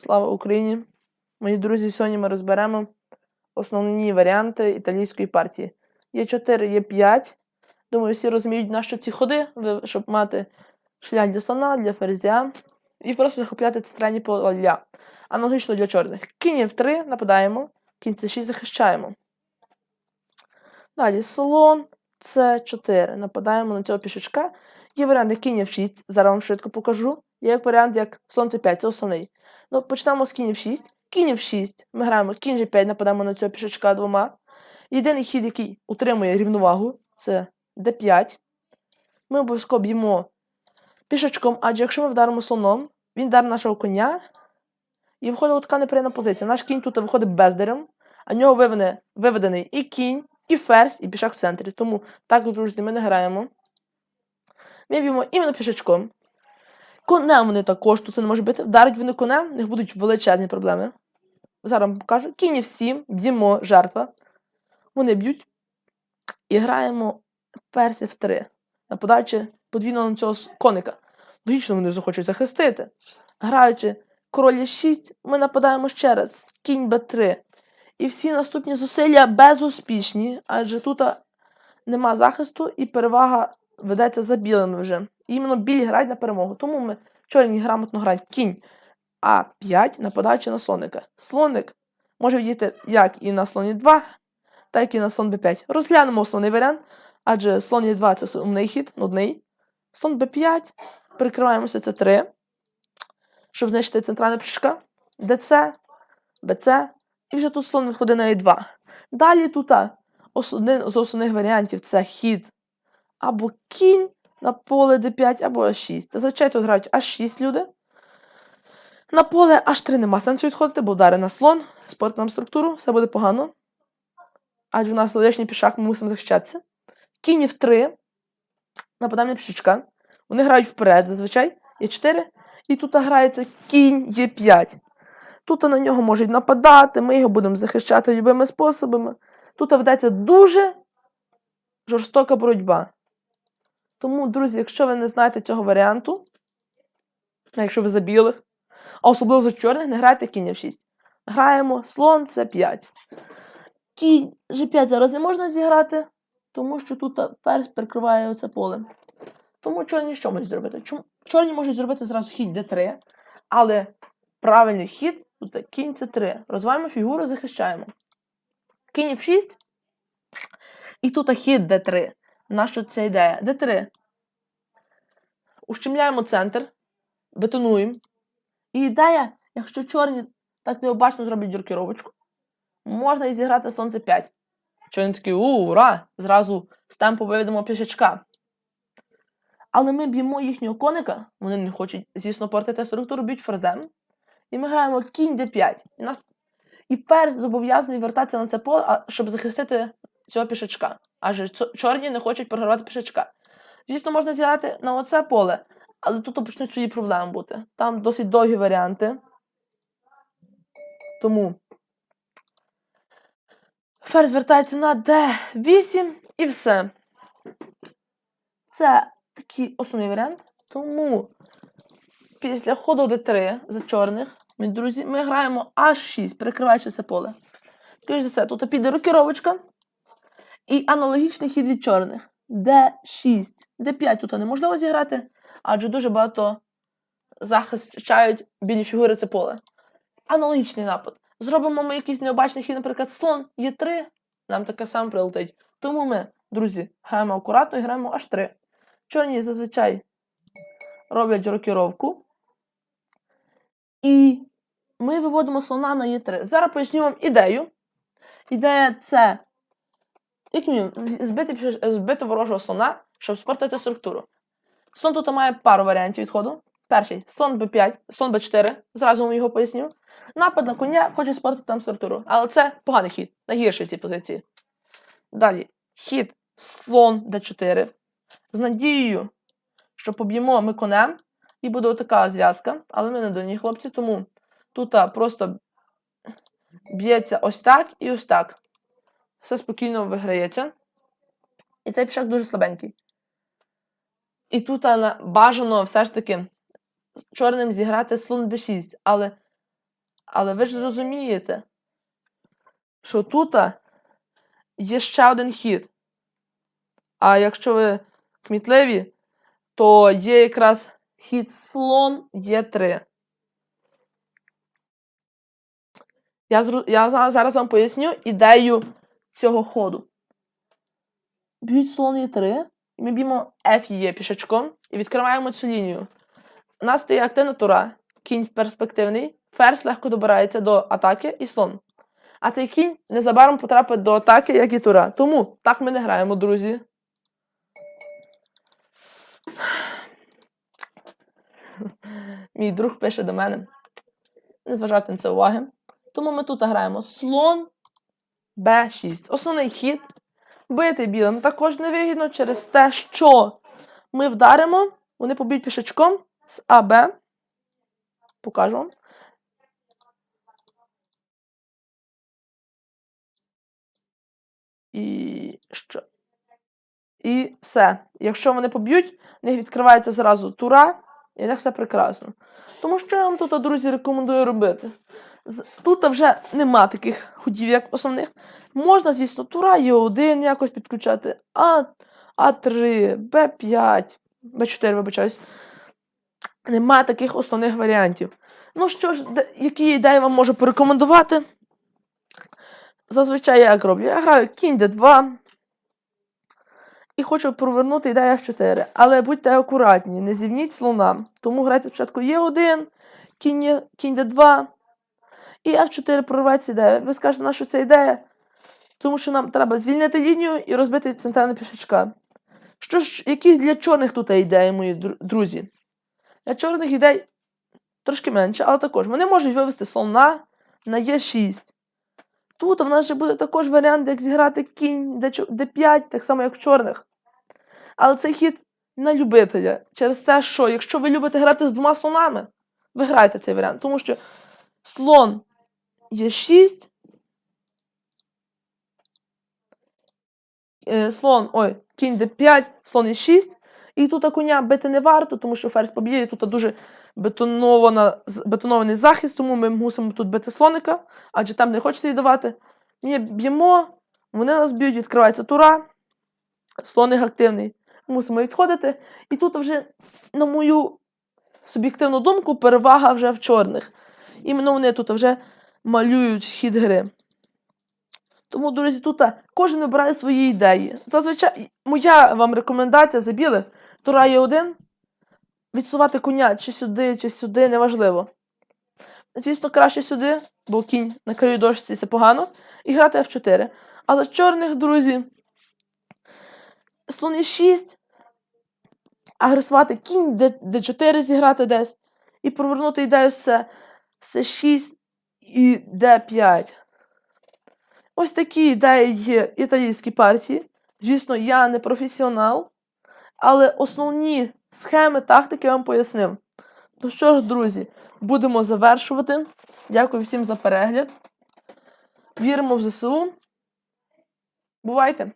Слава Україні! Мої друзі, сьогодні ми розберемо основні варіанти італійської партії. Є 4, є 5. Думаю, всі розуміють, на що ці ходи, щоб мати шлях для слона, для ферзя і просто захопляти центральні поля. Аналогічно для чорних. Кінь F3 нападаємо, кінь C6 захищаємо. Далі слон С4. Нападаємо на цього пішачка. Є варіант як кінь F6, зараз вам швидко покажу. Є як варіант як слон С5, це основний. Ну, почнемо з кінь F6. Кінь F6. Ми граємо кінь G5, нападаємо на цього пішачка двома. Єдиний хід, який утримує рівновагу, це D5. Ми обов'язково б'ємо пішачком, адже якщо ми вдаримо слоном, він вдарить нашого коня. І виходить така неприємна позиція. Наш кінь тут виходить бездарем, а в нього вивене, виведений і кінь, і ферзь, і пішак в центрі. Тому так, друзі, ми не граємо. Ми б'ємо іменно пішачком. Конем вони також тут це не може бути. Вдарить вони конем, в них будуть величезні проблеми. Зараз вам покажу. Кінь всім, б'ємо жертва. Вони б'ють і граємо ферзь F3, нападаючи подвійно на цього коника. Логічно, вони захочуть захистити. Граючи король 6, ми нападаємо ще раз, кінь Б3. І всі наступні зусилля безуспішні, адже тут нема захисту і перевага ведеться за білими вже. Іменно білі грають на перемогу. Тому ми чорні грамотно грають кінь А5, нападаючи на слоника. Слоник може відійти як і на слоні 2, так і на слон Б5. Розглянемо основний варіант, адже слон Е2 це сумний хід, нудний. Слон Б5, прикриваємося це 3, щоб знищити центральне пішка. ДЦ, БЦ, і вже тут слон виходить на Е2. Далі тут один з основних варіантів це хід або кінь на поле d5, або h6. Зазвичай тут грають h6 люди. На поле h3 нема сенсу відходити, бо удари на слон, спорт нам структуру, все буде погано. Адже у нас лишній пішак, ми мусимо захищатися. Кінь в 3. Нападаємо на пішачка. Вони грають вперед, зазвичай. Є 4. І тут грається кінь є 5. Тут на нього можуть нападати, ми його будемо захищати любими способами. Тут ведеться дуже жорстока боротьба. Тому, друзі, якщо ви не знаєте цього варіанту, якщо ви за білих, а особливо за чорних, не грайте кінь F6. Граємо слон С5. Кінь G5 зараз не можна зіграти, тому що тут ферзь прикриває оце поле. Тому чорні що можуть зробити? Чорні можуть зробити зразу хід d3, але правильний хід тут кінь c3. Розвиваємо фігуру, захищаємо. Кінь F6. І тут хід d3. Нащо ця ідея? d3. Ущемляємо центр, бетонуємо. І ідея, якщо чорні так необачно зроблять дюркіровочку, можна і зіграти слон c5. Чорні такі, ура! Зразу з темпу виведемо пішачка. Але ми б'ємо їхнього коника, вони не хочуть, звісно, портити структуру, б'ють ферзем. І ми граємо кінь d5. І, нас... і ферзь зобов'язаний вертатися на це поле, щоб захистити цього пішачка. Адже чорні не хочуть програвати пішачка. Звісно, можна зіграти на оце поле, але тут почнуть свої проблеми бути. Там досить довгі варіанти. Тому ферзь вертається на d8 і все. Це такий основний варіант. Тому після ходу d3 за чорних, ми, друзі, ми граємо h6, перекриваючи це поле. Скоріше за все, тут піде рокіровочка. І аналогічний хід від чорних. d6. d5 тут неможливо зіграти, адже дуже багато захищають білі фігури це поле. Аналогічний напад. Зробимо ми якийсь необачний хід, наприклад, слон Е3, нам таке саме прилетить. Тому ми, друзі, граємо акуратно і граємо аж 3. Чорні зазвичай роблять рокіровку. І ми виводимо слона на Е3. Зараз поясню вам ідею. Ідея це як мінімум, збити, збити ворожого слона, щоб спортити структуру. Слон тут має пару варіантів відходу. Перший слон Б5, слон Б4, зразу вам його поясню. Напад на коня хоче спортити там структуру. Але це поганий хід, найгірший в цій позиції. Далі хід слон Д4. З надією, що поб'ємо ми конем, і буде така зв'язка, але ми не дурні хлопці, тому тут просто б'ється ось так і ось так. Все спокійно виграється. І цей пішак дуже слабенький. І тут бажано все ж таки чорним зіграти слон b6, але Але ви ж зрозумієте, що тут є ще один хід. А якщо ви кмітливі, то є якраз хід слон Є3. Я, я зараз вам поясню ідею цього ходу. Б'ють слон Є3, і ми б'ємо F є пішачком і відкриваємо цю лінію. У нас стає активна тура, кінь перспективний, ферзь легко добирається до атаки і слон. А цей кінь незабаром потрапить до атаки, як і тура. Тому так ми не граємо, друзі. Мій друг пише до мене. Не зважайте на це уваги. Тому ми тут граємо слон Б6. Основний хід. Бити білим також невигідно через те, що ми вдаримо, вони поб'ють пішачком з АБ. Покажу вам. І що? І все. Якщо вони поб'ють, в них відкривається зразу тура, і в них все прекрасно. Тому що я вам тут, друзі, рекомендую робити. Тут вже нема таких ходів, як основних. Можна, звісно, тура є один якось підключати, А, А3, Б5, Б4, вибачаюсь. Нема таких основних варіантів. Ну що ж, які ідеї вам можу порекомендувати? Зазвичай я як роблю. Я граю кінь Д2 і хочу провернути ідею F4. Але будьте акуратні, не зівніть слона. Тому грайте спочатку Е1, кінь, кінь Д2 і F4 прорветься ідея. Ви скажете, на що це ідея? Тому що нам треба звільнити лінію і розбити центральний пішачка. Що ж, які для чорних тут ідеї, мої друзі? Для чорних ідей трошки менше, але також вони можуть вивести слона на Е6. Тут в нас ще буде також варіант, як зіграти кінь Д4 Д5, так само, як в чорних. Але цей хід на любителя. Через те, що якщо ви любите грати з двома слонами, ви граєте цей варіант. Тому що слон Е6. Е, слон, ой, кінь Д5, слон Е6. І тут коня бити не варто, тому що ферзь поб'є, і тут дуже бетонована, бетонований захист, тому ми мусимо тут бити слоника, адже там не хочеться віддавати. Ні, б'ємо, вони нас б'ють, відкривається тура, слоник активний. Мусимо відходити. І тут вже, на мою суб'єктивну думку, перевага вже в чорних. Іменно вони тут вже малюють хід гри. Тому, друзі, тут кожен вибирає свої ідеї. Зазвичай, моя вам рекомендація за білих, тура є один, відсувати коня чи сюди, чи сюди, неважливо. Звісно, краще сюди, бо кінь на краю дошці це погано, і грати F4. Але чорних, друзі, слон 6, агресувати кінь, D- D4 зіграти десь, і провернути ідею з С6 і Д5. Ось такі ідеї є італійські партії. Звісно, я не професіонал, але основні схеми, тактики я вам пояснив. То що ж, друзі, будемо завершувати. Дякую всім за перегляд. Віримо в ЗСУ. Бувайте!